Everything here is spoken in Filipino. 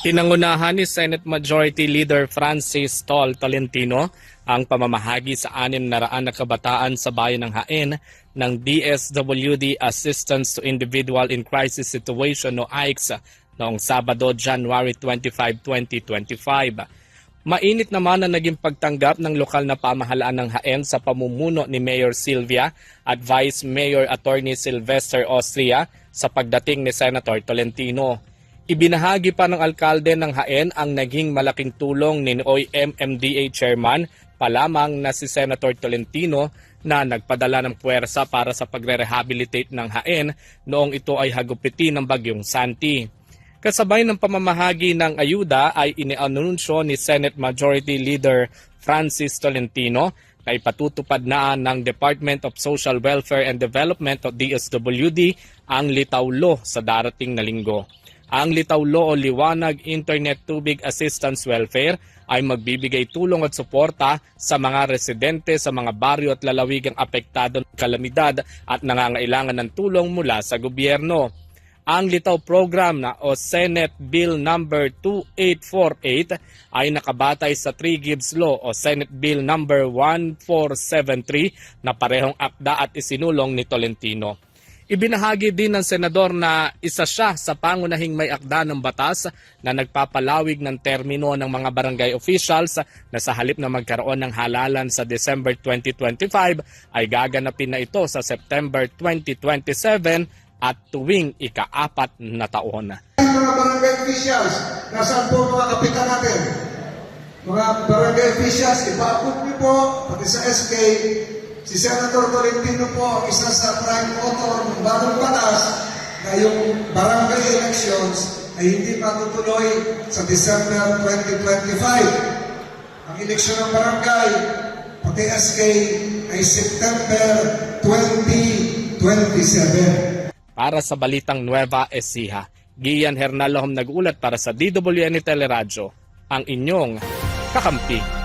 Pinangunahan ni Senate Majority Leader Francis Tol Tolentino ang pamamahagi sa anim na raan na kabataan sa bayan ng Hain ng DSWD Assistance to Individual in Crisis Situation o AICS noong Sabado, January 25, 2025. Mainit naman ang naging pagtanggap ng lokal na pamahalaan ng Haen sa pamumuno ni Mayor Silvia at Vice Mayor Attorney Sylvester Austria sa pagdating ni Senator Tolentino. Ibinahagi pa ng alkalde ng Haen ang naging malaking tulong ni Noy MMDA Chairman pa lamang na si Senator Tolentino na nagpadala ng puwersa para sa pagre-rehabilitate ng Haen noong ito ay hagupitin ng bagyong Santi. Kasabay ng pamamahagi ng ayuda ay inianunsyo ni Senate Majority Leader Francis Tolentino na ipatutupad na ng Department of Social Welfare and Development o DSWD ang Litaulo sa darating na linggo. Ang Litaulo o Liwanag Internet Tubig Assistance Welfare ay magbibigay tulong at suporta sa mga residente sa mga baryo at lalawigang apektado ng kalamidad at nangangailangan ng tulong mula sa gobyerno. Ang Litaw program na o Senate Bill number 2848 ay nakabatay sa 3 Gibbs Law o Senate Bill number 1473 na parehong akda at isinulong ni Tolentino. Ibinahagi din ng senador na isa siya sa pangunahing may akda ng batas na nagpapalawig ng termino ng mga barangay officials na sa halip na magkaroon ng halalan sa December 2025 ay gaganapin na ito sa September 2027 at tuwing ikaapat na taon. Mga barangay officials, nasaan po mga kapitan natin? Mga barangay officials, ipaabot niyo po, pati sa SK, si Senator Tolentino po, isa sa prime author ng bagong batas na yung barangay elections ay hindi matutuloy sa December 2025. Ang eleksyon ng barangay, pati SK, ay September 2027. Para sa Balitang Nueva Ecija, Gian Hernalahom nag-ulat para sa DWN Teleradyo, ang inyong kakampi.